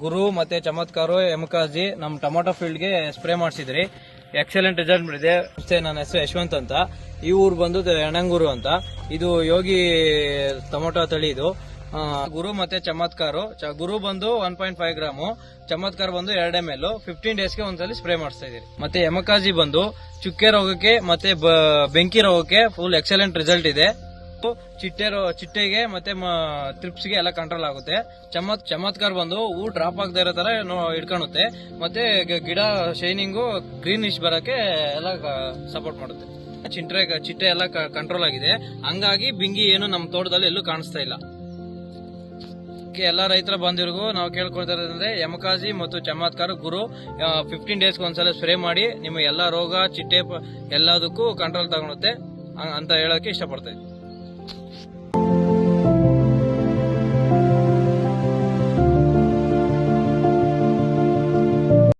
ಗುರು ಮತ್ತೆ ಚಮತ್ಕಾರು ಎಮಕಾಜಿ ನಮ್ ಟೊಮೊಟೊ ಫೀಲ್ಡ್ಗೆ ಸ್ಪ್ರೇ ಮಾಡಿಸಿದ್ರಿ. ಎಕ್ಸಲೆಂಟ್ ರಿಸಲ್ಟ್ ಮತ್ತೆ ನನ್ನ ಹೆಸರು ಯಶವಂತ್ ಅಂತ. ಈ ಊರು ಬಂದು ಯಣಂಗೂರು ಅಂತ. ಇದು ಯೋಗಿ ಟೊಮೊಟೊ ತಳಿ ಇದು. ಗುರು ಮತ್ತೆ ಚಮತ್ಕಾರು. ಗುರು ಬಂದು ಒನ್ ಪಾಯಿಂಟ್ ಫೈವ್ ಗ್ರಾಮು. ಚಮತ್ಕಾರ ಬಂದು ಎರಡು ಎಂ ಎಲ್ ಫಿಫ್ಟೀನ್ ಡೇಸ್ಗೆ ಒಂದ್ಸಲಿ ಸ್ಪ್ರೇ ಮಾಡಿಸ್ತಾ ಇದೀರಿ ಮತ್ತೆ ಎಮಕಾಜಿ ಬಂದು ಚುಕ್ಕೆ ರೋಗಕ್ಕೆ ಮತ್ತೆ ಬೆಂಕಿ ರೋಗಕ್ಕೆ ಫುಲ್ ಎಕ್ಸಲೆಂಟ್ ರಿಸಲ್ಟ್ ಇದೆ. ಚಿಟ್ಟೆ ರೋ- ಚಿಟ್ಟೆಗೆ ಮತ್ತೆ ತ್ರಿಪ್ಸ್ಗೆ ಎಲ್ಲ ಕಂಟ್ರೋಲ್ ಆಗುತ್ತೆ. ಚಮತ್, ಚಮತ್ಕಾರ ಬಂದು ಹೂ ಡ್ರಾಪ್ ಆಗದೆ ಇರೋ ತರ ಇಟ್ಕೊಳುತ್ತೆ ಮತ್ತೆ ಗಿಡ ಶೈನಿಂಗು ಗ್ರೀನಿಶ್ ಬರಕ್ಕೆ ಎಲ್ಲ ಸಪೋರ್ಟ್ ಮಾಡುತ್ತೆ. ಚಿಂಟ್ರೆ, ಚಿಟ್ಟೆ ಎಲ್ಲ ಕಂಟ್ರೋಲ್ ಆಗಿದೆ. ಹಂಗಾಗಿ ಬಿಂಗಿ ಏನು ನಮ್ಮ ತೋಟದಲ್ಲಿ ಎಲ್ಲೂ ಕಾಣಿಸ್ತಾ ಇಲ್ಲ. ಎಲ್ಲಾ ರೈತರ ಬಂದಿರ್ಗೂ ನಾವು ಕೇಳ್ಕೊಳ್ತಾ ಇರೋದಂದ್ರೆ ಯಮಕಾಜಿ ಮತ್ತು ಚಮತ್ಕಾರ ಗುರು ಫಿಫ್ಟೀನ್ ಡೇಸ್ಗೆ ಒಂದ್ಸಲ ಸ್ಪ್ರೇ ಮಾಡಿ ನಿಮ್ಮ ಎಲ್ಲ ರೋಗ, ಚಿಟ್ಟೆ ಎಲ್ಲದಕ್ಕೂ ಕಂಟ್ರೋಲ್ ತಗೊಳುತ್ತೆ. ಅಂತ ಹೇಳೋಕೆ ಇಷ್ಟಪಡ್ತಾ Thank you.